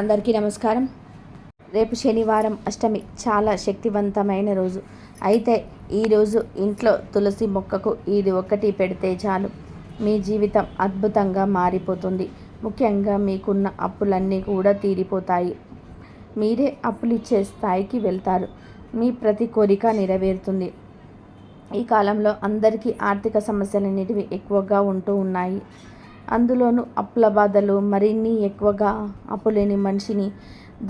అందరికీ నమస్కారం. రేపు శనివారం అష్టమి చాలా శక్తివంతమైన రోజు. అయితే ఈరోజు ఇంట్లో తులసి మొక్కకు ఇది ఒకటి పెడితే చాలు. మీ జీవితం అద్భుతంగా మారిపోతుంది. ముఖ్యంగా మీకున్న అప్పులన్నీ కూడా తీరిపోతాయి. మీరే అప్పులు ఇచ్చే స్థాయికి వెళ్తారు. మీ ప్రతి కోరిక నెరవేరుతుంది. ఈ కాలంలో అందరికీ ఆర్థిక సమస్యలన్నిటివి ఎక్కువగా ఉంటూ ఉన్నాయి. అందులోనూ అప్పుల బాధలు మరిన్ని ఎక్కువగా అప్పులేని మనిషిని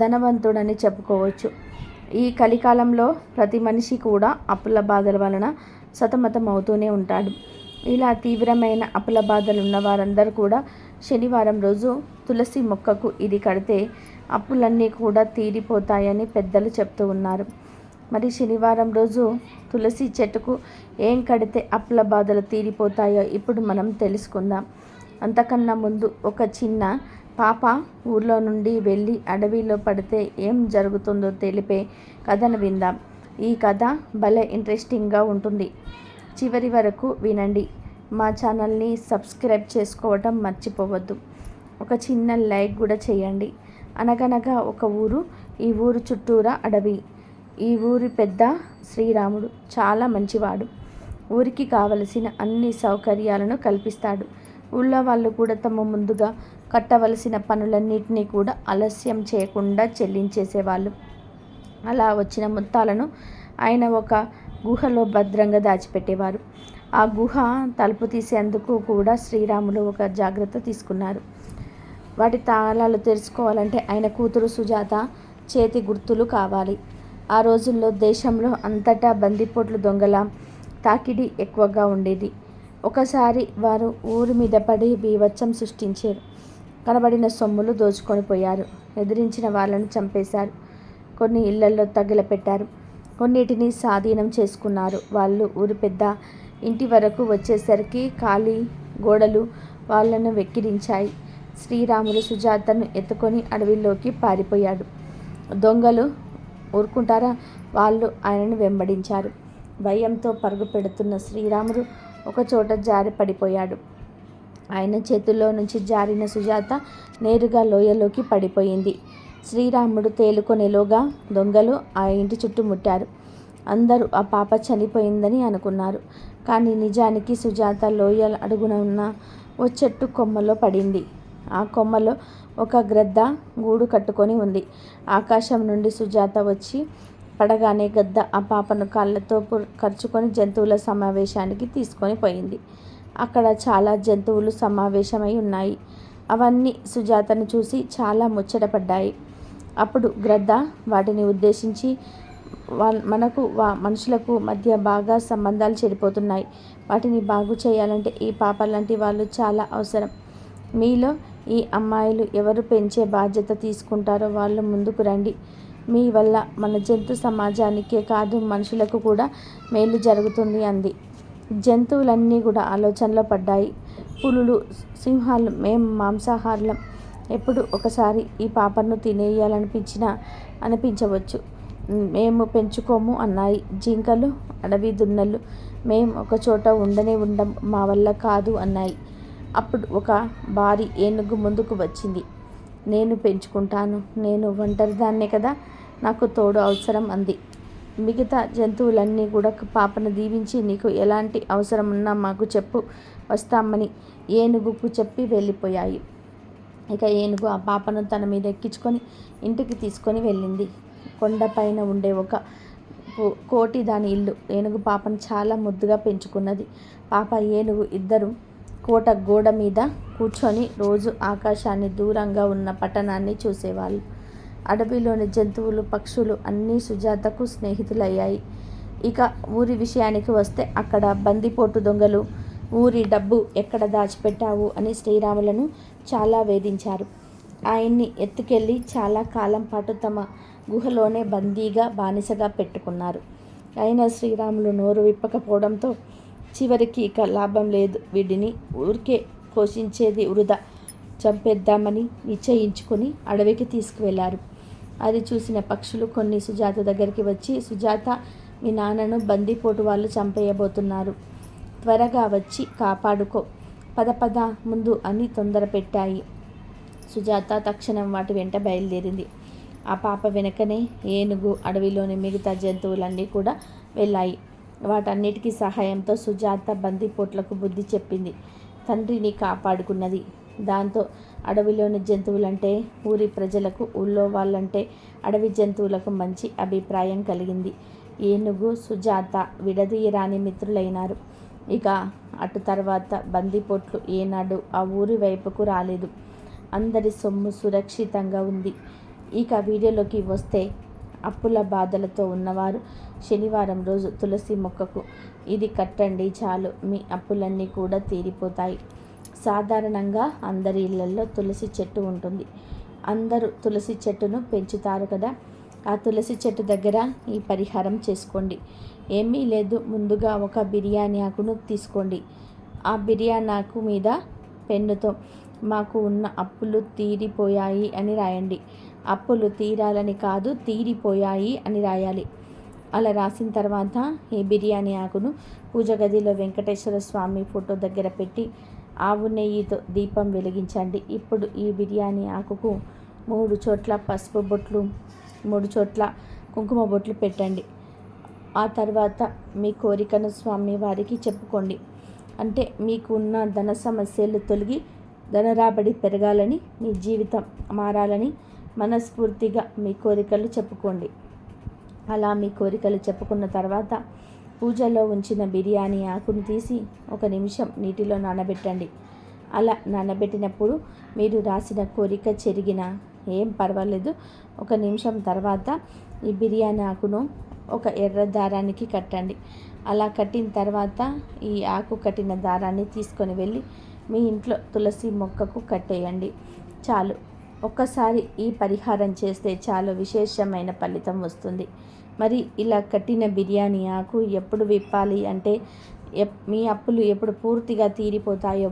ధనవంతుడని చెప్పుకోవచ్చు. ఈ కలికాలంలో ప్రతి మనిషి కూడా అప్పుల బాధల వలన సతమతం అవుతూనే ఉంటాడు. ఇలా తీవ్రమైన అప్పుల బాధలు ఉన్న వారందరూ కూడా శనివారం రోజు తులసి మొక్కకు ఇది కడితే అప్పులన్నీ కూడా తీరిపోతాయని పెద్దలు చెప్తూ ఉన్నారు. మరి శనివారం రోజు తులసి చెట్టుకు ఏం కడితే అప్పుల బాధలు తీరిపోతాయో ఇప్పుడు మనం తెలుసుకుందాం. అంతకన్నా ముందు ఒక చిన్న పాప ఊర్లో నుండి వెళ్ళి అడవిలో పడితే ఏం జరుగుతుందో తెలిపే కథను విందాం. ఈ కథ భలే ఇంట్రెస్టింగ్గా ఉంటుంది. చివరి వరకు వినండి. మా ఛానల్ని సబ్స్క్రైబ్ చేసుకోవటం మర్చిపోవద్దు. ఒక చిన్న లైక్ కూడా చేయండి. అనగనగా ఒక ఊరు ఈ ఊరు చుట్టూరా అడవి. ఈ ఊరి పెద్ద శ్రీరాముడు చాలా మంచివాడు. ఊరికి కావలసిన అన్ని సౌకర్యాలను కల్పిస్తాడు. ఊళ్ళో వాళ్ళు కూడా తమ ముందుగా కట్టవలసిన పనులన్నింటినీ కూడా ఆలస్యం చేయకుండా చెల్లించేసేవాళ్ళు. అలా వచ్చిన మొత్తాలను ఆయన ఒక గుహలో భద్రంగా దాచిపెట్టేవారు. ఆ గుహ తలుపు తీసేందుకు కూడా శ్రీరాములు ఒక జాగ్రత్త తీసుకున్నారు. వాటి తాళాలు తెలుసుకోవాలంటే ఆయన కూతురు సుజాత చేతి గుర్తులు కావాలి. ఆ రోజుల్లో దేశంలో అంతటా బందిపోట్లు దొంగల తాకిడి ఎక్కువగా ఉండేది. ఒకసారి వారు ఊరి మీద పడి బీవచ్చం సృష్టించారు. కనబడిన సొమ్ములు దోచుకొని పోయారు. ఎదిరించిన వాళ్ళను చంపేశారు. కొన్ని ఇళ్ళలో తగిలపెట్టారు. కొన్నిటిని స్వాధీనం చేసుకున్నారు. వాళ్ళు ఊరి పెద్ద ఇంటి వరకు వచ్చేసరికి ఖాళీ గోడలు వాళ్ళను వెక్కిరించాయి. శ్రీరాములు సుజాతను ఎత్తుకొని అడవిలోకి పారిపోయాడు. దొంగలు ఊరుకుంటారా? వాళ్ళు ఆయనను వెంబడించారు. భయంతో పరుగు పెడుతున్న శ్రీరాముడు ఒకచోట జారి పడిపోయాడు. ఆయన చేతుల్లో నుంచి జారిన సుజాత నేరుగా లోయలోకి పడిపోయింది. శ్రీరాముడు తేలుకొనేలోగా దొంగలు ఆ ఇంటి చుట్టుముట్టారు అందరూ ఆ పాప చనిపోయిందని అనుకున్నారు. కానీ నిజానికి సుజాత లోయ అడుగున ఉన్న ఓ చెట్టు కొమ్మలో పడింది. ఆ కొమ్మలో ఒక గ్రద్ద గూడు కట్టుకొని ఉంది. ఆకాశం నుండి సుజాత వచ్చి పడగానే గద్ద ఆ పాపను కాళ్ళతో ఖర్చుకొని జంతువుల సమావేశానికి తీసుకొని పోయింది. అక్కడ చాలా జంతువులు సమావేశమై ఉన్నాయి. అవన్నీ సుజాతను చూసి చాలా ముచ్చటపడ్డాయి. అప్పుడు గ్రద్ద వాటిని ఉద్దేశించి మనకు వా మనుషులకు మధ్య బాగా సంబంధాలు చెడిపోతున్నాయి. వాటిని బాగు చేయాలంటే ఈ పాప లాంటి వాళ్ళు చాలా అవసరం. మీలో ఈ అమ్మాయిలు ఎవరు పెంచే బాధ్యత తీసుకుంటారో వాళ్ళు ముందుకు రండి. మీ వల్ల మన జంతు సమాజానికే కాదు మనుషులకు కూడా మేలు జరుగుతుంది అంది. జంతువులన్నీ కూడా ఆలోచనలో పడ్డాయి. పులులు సింహాలు మేము మాంసాహారులం ఎప్పుడు ఒకసారి ఈ పాపను తినేయాలనిపించినా అనిపించవచ్చు. మేము పెంచుకోము అన్నాయి. జింకలు అడవి దున్నలు మేము ఒక చోట ఉండనే ఉండం మా వల్ల కాదు అన్నాయి. అప్పుడు ఒక భారీ ఏనుగు ముందుకు వచ్చింది. నేను పెంచుకుంటాను. నేను ఒంటరిదాన్నే కదా. నాకు తోడు అవసరం అంది. మిగతా జంతువులన్నీ కూడా పాపను దీవించి నీకు ఎలాంటి అవసరం ఉన్నా మాకు చెప్పు వస్తామని ఏనుగుకు చెప్పి వెళ్ళిపోయాయి. ఇక ఏనుగు ఆ పాపను తన మీద ఎక్కించుకొని ఇంటికి తీసుకొని వెళ్ళింది. కొండపైన ఉండే ఒక కోటి దాని ఇల్లు ఏనుగు పాపను చాలా ముద్దుగా పెంచుకున్నది. పాప ఏనుగు ఇద్దరు కోట గోడ మీద కూర్చొని రోజు ఆకాశాన్ని దూరంగా ఉన్న పట్టణాన్ని చూసేవాళ్ళు. అడవిలోని జంతువులు పక్షులు అన్నీ సుజాతకు స్నేహితులయ్యాయి. ఇక ఊరి విషయానికి వస్తే అక్కడ బందిపోటు దొంగలు ఊరి డబ్బు ఎక్కడ దాచిపెట్టావు అని శ్రీరాములను చాలా వేధించారు. ఆయన్ని ఎత్తుకెళ్ళి చాలా కాలం పాటు తమ గుహలోనే బందీగా బానిసగా పెట్టుకున్నారు. అయినా శ్రీరాములు నోరు విప్పకపోవడంతో చివరికి ఇక లాభం లేదు వీడిని. ఊరికే పోషించేది వృధా. చంపేద్దామని నిశ్చయించుకుని అడవికి తీసుకువెళ్ళారు. అది చూసిన పక్షులు కొన్ని సుజాత దగ్గరికి వచ్చి సుజాత మీ నాన్నను బందీపోటు వాళ్ళు చంపేయబోతున్నారు. త్వరగా వచ్చి కాపాడుకో. పద పద. ముందు అని తొందర పెట్టాయి. సుజాత తక్షణం వాటి వెంట బయలుదేరింది. ఆ పాప వెనకనే ఏనుగు అడవిలోని మిగతా జంతువులన్నీ కూడా వెళ్ళాయి. వాటన్నిటికీ సహాయంతో సుజాత బందిపోట్లకు బుద్ధి చెప్పింది. తండ్రిని కాపాడుకున్నది దాంతో అడవిలోని జంతువులంటే ఊరి ప్రజలకు ఊళ్ళో వాళ్ళంటే అడవి జంతువులకు మంచి అభిప్రాయం కలిగింది. ఏనుగు సుజాత విడదీయరాని మిత్రులైనారు. ఇక అటు తర్వాత బందిపోట్లు ఏనాడు ఆ ఊరి వైపుకు రాలేదు. అందరి సొమ్ము సురక్షితంగా ఉంది. ఇక వీడియోలోకి వస్తే అప్పుల బాధలతో ఉన్నవారు శనివారం రోజు తులసి మొక్కకు ఇది కట్టండి చాలు మీ అప్పులన్నీ కూడా తీరిపోతాయి. సాధారణంగా అందరి ఇళ్ళలో తులసి చెట్టు ఉంటుంది. అందరూ తులసి చెట్టును పెంచుతారు కదా. ఆ తులసి చెట్టు దగ్గర ఈ పరిహారం చేసుకోండి. ఏమీ లేదు ముందుగా ఒక బిర్యానీ ఆకును తీసుకోండి. ఆ బిర్యానీ ఆకు మీద పెన్నుతో మాకు ఉన్న అప్పులు తీరిపోయాయి అని రాయండి. అప్పులు తీరాలని కాదు తీరిపోయాయి అని రాయాలి. అలా రాసిన తర్వాత ఈ బిర్యానీ ఆకును పూజ గదిలో వెంకటేశ్వర స్వామి ఫోటో దగ్గర పెట్టి ఆవు నెయ్యితో దీపం వెలిగించండి. ఇప్పుడు ఈ బిర్యానీ ఆకుకు మూడు చోట్ల పసుపు బొట్లు మూడు చోట్ల కుంకుమ బొట్లు పెట్టండి. ఆ తర్వాత మీ కోరికను స్వామి వారికి చెప్పుకోండి. అంటే మీకు ఉన్న ధన సమస్యలు తొలగి ధనరాబడి పెరగాలని మీ జీవితం మారాలని మనస్ఫూర్తిగా మీ కోరికలు చెప్పుకోండి. అలా మీ కోరికలు చెప్పుకున్న తర్వాత పూజలో ఉంచిన బిర్యానీ ఆకును తీసి ఒక నిమిషం నీటిలో నానబెట్టండి. అలా నానబెట్టినప్పుడు మీరు రాసిన కోరిక చెరిగిన ఏం పర్వాలేదు. ఒక నిమిషం తర్వాత ఈ బిర్యానీ ఆకును ఒక ఎర్ర దారానికి కట్టండి. అలా కట్టిన తర్వాత ఈ ఆకు కట్టిన దారాన్ని తీసుకొని వెళ్ళి మీ ఇంట్లో తులసి మొక్కకు కట్టేయండి. చాలు. ఒక్కసారి ఈ పరిహారం చేస్తే చాలా. విశేషమైన ఫలితం వస్తుంది. మరి ఇలా కట్టిన బిర్యానీ ఆకు ఎప్పుడు విప్పాలి అంటే మీ అప్పులు ఎప్పుడు పూర్తిగా తీరిపోతాయో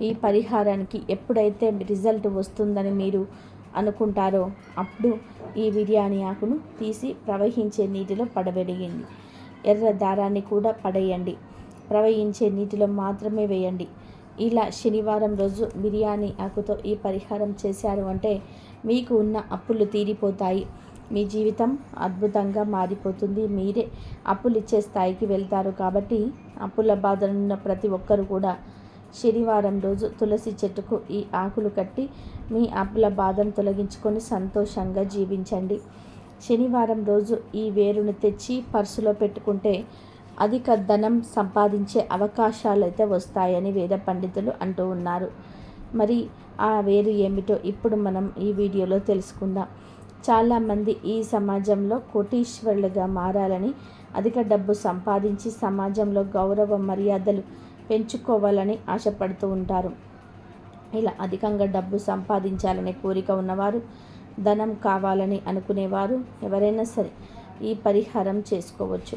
ఈ పరిహారానికి ఎప్పుడైతే రిజల్ట్ వస్తుందని మీరు అనుకుంటారో అప్పుడు ఈ బిర్యానీ ఆకును తీసి ప్రవహించే నీటిలో పడవేయండి. ఎర్ర దారాన్ని కూడా పడేయండి. ప్రవహించే నీటిలో మాత్రమే వేయండి. ఇలా శనివారం రోజు బిర్యానీ ఆకుతో ఈ పరిహారం చేశారు అంటే మీకు ఉన్న అప్పులు తీరిపోతాయి. మీ జీవితం అద్భుతంగా మారిపోతుంది. మీరే అప్పులు ఇచ్చే స్థాయికి వెళ్తారు కాబట్టి అప్పుల బాధలున్న ప్రతి ఒక్కరు కూడా శనివారం రోజు తులసి చెట్టుకు ఈ ఆకులు కట్టి మీ అప్పుల బాధను తొలగించుకొని సంతోషంగా జీవించండి. శనివారం రోజు ఈ వేరును తెచ్చి పర్సులో పెట్టుకుంటే అధిక ధనం సంపాదించే అవకాశాలు అయితే వస్తాయని వేద పండితులు అంటూ ఉన్నారు. మరి ఆ వేరు ఏమిటో ఇప్పుడు మనం ఈ వీడియోలో తెలుసుకుందాం. చాలామంది ఈ సమాజంలో కోటీశ్వరులుగా మారాలని అధిక డబ్బు సంపాదించి సమాజంలో గౌరవ మర్యాదలు పెంచుకోవాలని ఆశపడుతూ ఉంటారు. ఇలా అధికంగా డబ్బు సంపాదించాలనే కోరిక ఉన్నవారు ధనం కావాలని అనుకునేవారు ఎవరైనా సరే ఈ పరిహారం చేసుకోవచ్చు.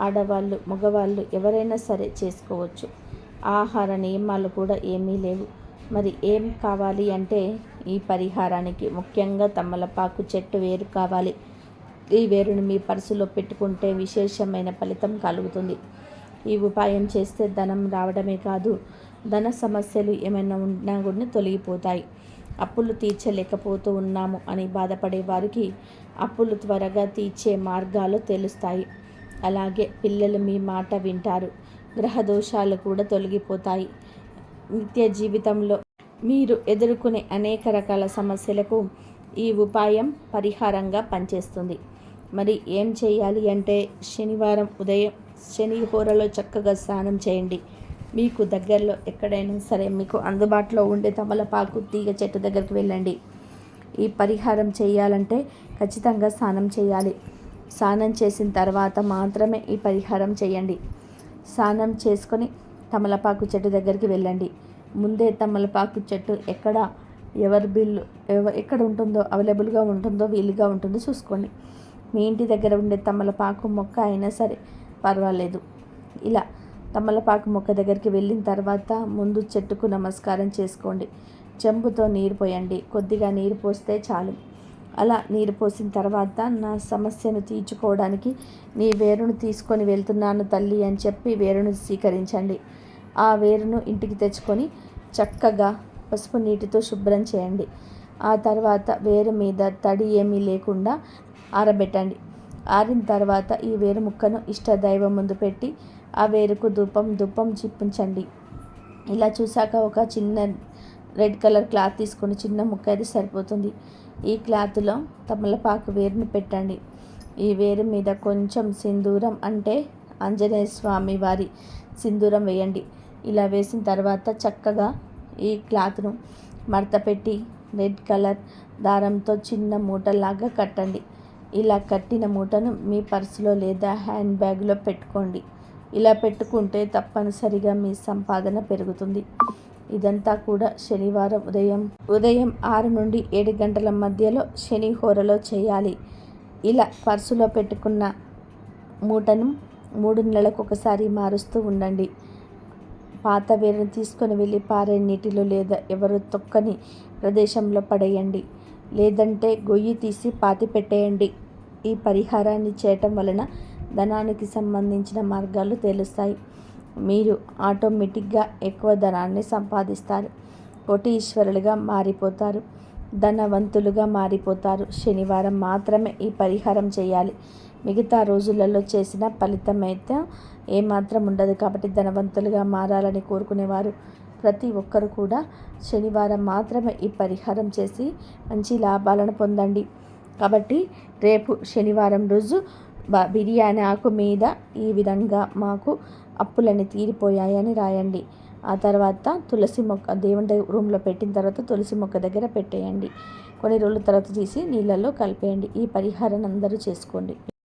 ఆడవాళ్ళు మగవాళ్ళు ఎవరైనా సరే చేసుకోవచ్చు. ఆహార నియమాలు కూడా ఏమీ లేవు. మరి ఏం కావాలి అంటే ఈ పరిహారానికి? ముఖ్యంగా తమలపాకు చెట్టు వేరు కావాలి. ఈ వేరుని మీ పర్సులో పెట్టుకుంటే విశేషమైన ఫలితం కలుగుతుంది. ఈ ఉపాయం చేస్తే ధనం రావడమే కాదు ధన సమస్యలు ఏమైనా ఉన్నా కూడా తొలగిపోతాయి. అప్పులు తీర్చలేకపోతూ ఉన్నాము అని బాధపడే వారికి అప్పులు త్వరగా తీర్చే మార్గాలు తెలుస్తాయి. అలాగే పిల్లలు మీ మాట వింటారు. గ్రహ దోషాలు కూడా తొలగిపోతాయి. నిత్య జీవితంలో మీరు ఎదుర్కొనే అనేక రకాల సమస్యలకు ఈ ఉపాయం పరిహారంగా పనిచేస్తుంది. మరి ఏం చేయాలి అంటే శనివారం ఉదయం శని హోరలో చక్కగా స్నానం చేయండి. మీకు దగ్గరలో ఎక్కడైనా సరే మీకు అందుబాటులో ఉండే తమలపాకు తీగ చెట్టు దగ్గరికి వెళ్ళండి. ఈ పరిహారం చేయాలంటే ఖచ్చితంగా స్నానం చేయాలి. స్నానం చేసిన తర్వాత మాత్రమే ఈ పరిహారం చేయండి. స్నానం చేసుకొని తమలపాకు చెట్టు దగ్గరికి వెళ్ళండి. ముందే తమలపాకు చెట్టు ఎక్కడ ఎవరి బిల్లు ఎక్కడ ఉంటుందో అవైలబుల్గా ఉంటుందో వీలుగా ఉంటుందో చూసుకోండి. మీ ఇంటి దగ్గర ఉండే తమలపాకు మొక్క అయినా సరే పర్వాలేదు. ఇలా తమలపాకు మొక్క దగ్గరికి వెళ్ళిన తర్వాత ముందు చెట్టుకు నమస్కారం చేసుకోండి. చెంబుతో నీరు పోయండి. కొద్దిగా నీరు పోస్తే చాలు. అలా నీరు పోసిన తర్వాత నా సమస్యను తీర్చుకోవడానికి నీ వేరును తీసుకొని వెళ్తున్నాను తల్లి అని చెప్పి వేరును స్వీకరించండి. ఆ వేరును ఇంటికి తెచ్చుకొని చక్కగా పసుపు నీటితో శుభ్రం చేయండి. ఆ తర్వాత వేరు మీద తడి ఏమీ లేకుండా ఆరబెట్టండి. ఆరిన తర్వాత ఈ వేరు ముక్కను ఇష్టదైవం ముందు పెట్టి ఆ వేరుకు ధూపం ధూపం చిప్పించండి ఇలా చూశాక ఒక చిన్న రెడ్ కలర్ క్లాత్ తీసుకొని చిన్న ముక్క అయితే సరిపోతుంది. ఈ క్లాత్లో తమలపాకు వేరుని పెట్టండి. ఈ వేరు మీద కొంచెం సింధూరం అంటే ఆంజనేయ స్వామి వారి సింధూరం వేయండి. ఇలా వేసిన తర్వాత చక్కగా ఈ క్లాత్ను మడత పెట్టి రెడ్ కలర్ దారంతో చిన్న మూటలాగా కట్టండి. ఇలా కట్టిన మూటను మీ పర్సులో లేదా హ్యాండ్ బ్యాగ్లో పెట్టుకోండి. ఇలా పెట్టుకుంటే తప్పనిసరిగా మీ సంపాదన పెరుగుతుంది. ఇదంతా కూడా శనివారం ఉదయం ఉదయం ఆరు నుండి ఏడు గంటల మధ్యలో శని హోరలో చేయాలి. ఇలా పర్సులో పెట్టుకున్న మూటను మూడు నెలలకు ఒకసారి మారుస్తూ ఉండండి. పాత వేరుని తీసుకొని వెళ్ళి పారే నీటిలో లేదా ఎవరు తొక్కని ప్రదేశంలో పడేయండి. లేదంటే గొయ్యి తీసి పాతి పెట్టేయండి. ఈ పరిహారాన్ని చేయటం వలన ధనానికి సంబంధించిన మార్గాలు తెలుస్తాయి. మీరు ఆటోమేటిక్గా ఎక్కువ ధనాన్ని సంపాదిస్తారు. కోటీశ్వరులుగా మారిపోతారు. ధనవంతులుగా మారిపోతారు. శనివారం మాత్రమే ఈ పరిహారం చేయాలి. మిగతా రోజులలో చేసిన ఫలితం అయితే ఏమాత్రం ఉండదు కాబట్టి ధనవంతులుగా మారాలని కోరుకునేవారు. ప్రతి ఒక్కరు కూడా శనివారం మాత్రమే ఈ పరిహారం చేసి మంచి లాభాలను పొందండి. కాబట్టి రేపు శనివారం రోజు బిర్యానీ ఆకు మీద ఈ విధంగా మాకు అప్పులని తీరిపోయాయని రాయండి. ఆ తర్వాత తులసి మొక్క దేవుని రూమ్లో పెట్టిన తర్వాత తులసి మొక్క దగ్గర పెట్టేయండి. కొన్ని రోజుల తర్వాత తీసి నీళ్ళల్లో కలిపేయండి. ఈ పరిహారాన్ని అందరూ చేసుకోండి.